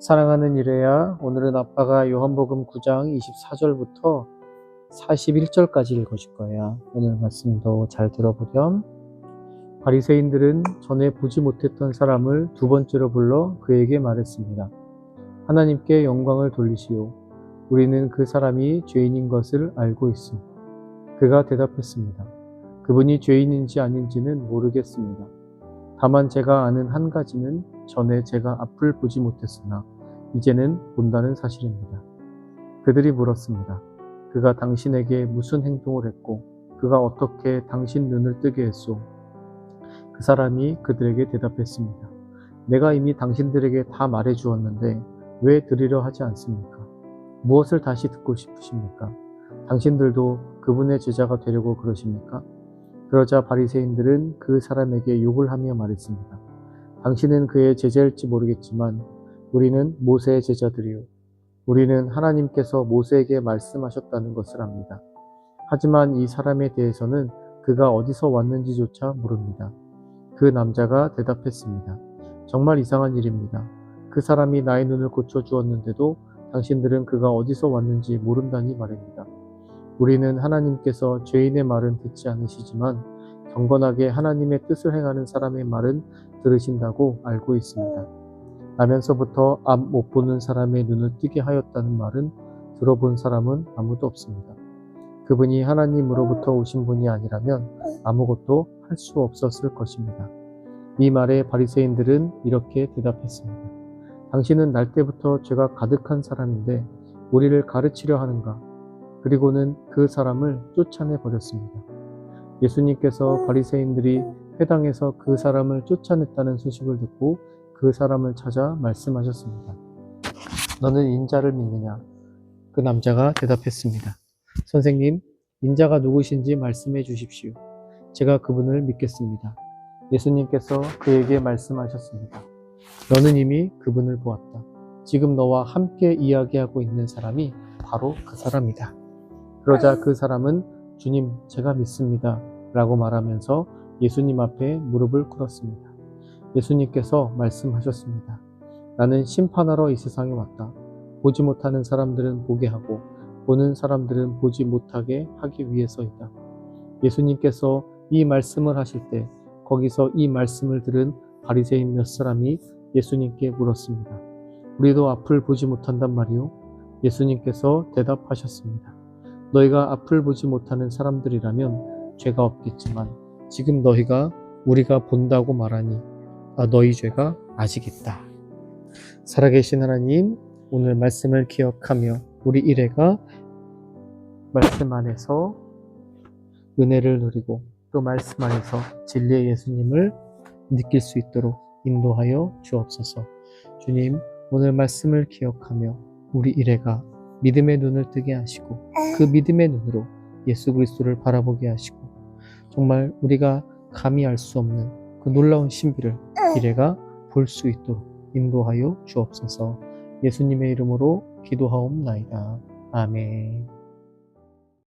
사랑하는 이래야 오늘은 아빠가 요한복음 9장 24절부터 41절까지 읽어줄 거야. 오늘 말씀도 잘 들어보렴. 바리새인들은 전에 보지 못했던 사람을 두 번째로 불러 그에게 말했습니다. 하나님께 영광을 돌리시오. 우리는 그 사람이 죄인인 것을 알고 있음. 그가 대답했습니다. 그분이 죄인인지 아닌지는 모르겠습니다. 다만 제가 아는 한 가지는 전에 제가 앞을 보지 못했으나 이제는 본다는 사실입니다. 그들이 물었습니다. 그가 당신에게 무슨 행동을 했고 그가 어떻게 당신 눈을 뜨게 했소? 그 사람이 그들에게 대답했습니다. 내가 이미 당신들에게 다 말해 주었는데 왜 들으려 하지 않습니까? 무엇을 다시 듣고 싶으십니까? 당신들도 그분의 제자가 되려고 그러십니까? 그러자 바리새인들은 그 사람에게 욕을 하며 말했습니다. 당신은 그의 제자일지 모르겠지만 우리는 모세의 제자들이요. 우리는 하나님께서 모세에게 말씀하셨다는 것을 압니다. 하지만 이 사람에 대해서는 그가 어디서 왔는지조차 모릅니다. 그 남자가 대답했습니다. 정말 이상한 일입니다. 그 사람이 나의 눈을 고쳐주었는데도 당신들은 그가 어디서 왔는지 모른다니 말입니다. 우리는 하나님께서 죄인의 말은 듣지 않으시지만 경건하게 하나님의 뜻을 행하는 사람의 말은 들으신다고 알고 있습니다. 나면서부터 앞 못 보는 사람의 눈을 뜨게 하였다는 말은 들어본 사람은 아무도 없습니다. 그분이 하나님으로부터 오신 분이 아니라면 아무것도 할 수 없었을 것입니다. 이 말에 바리새인들은 이렇게 대답했습니다. 당신은 날 때부터 죄가 가득한 사람인데 우리를 가르치려 하는가? 그리고는 그 사람을 쫓아내 버렸습니다. 예수님께서 바리새인들이 회당에서 그 사람을 쫓아냈다는 소식을 듣고 그 사람을 찾아 말씀하셨습니다. 너는 인자를 믿느냐? 그 남자가 대답했습니다. 선생님, 인자가 누구신지 말씀해 주십시오. 제가 그분을 믿겠습니다. 예수님께서 그에게 말씀하셨습니다. 너는 이미 그분을 보았다. 지금 너와 함께 이야기하고 있는 사람이 바로 그 사람이다. 그러자 그 사람은 주님, 제가 믿습니다. 라고 말하면서 예수님 앞에 무릎을 꿇었습니다. 예수님께서 말씀하셨습니다. 나는 심판하러 이 세상에 왔다. 보지 못하는 사람들은 보게 하고, 보는 사람들은 보지 못하게 하기 위해서이다. 예수님께서 이 말씀을 하실 때, 거기서 이 말씀을 들은 바리새인 몇 사람이 예수님께 물었습니다. 우리도 앞을 보지 못한단 말이오? 예수님께서 대답하셨습니다. 너희가 앞을 보지 못하는 사람들이라면 죄가 없겠지만 지금 너희가 우리가 본다고 말하니 아, 너희 죄가 아직 있다. 살아계신 하나님, 오늘 말씀을 기억하며 우리 일회가 말씀 안에서 은혜를 누리고 또 말씀 안에서 진리의 예수님을 느낄 수 있도록 인도하여 주옵소서. 주님, 오늘 말씀을 기억하며 우리 일회가 믿음의 눈을 뜨게 하시고 그 믿음의 눈으로 예수 그리스도를 바라보게 하시고 정말 우리가 감히 알 수 없는 그 놀라운 신비를 일회가 볼 수 있도록 인도하여 주옵소서. 예수님의 이름으로 기도하옵나이다. 아멘.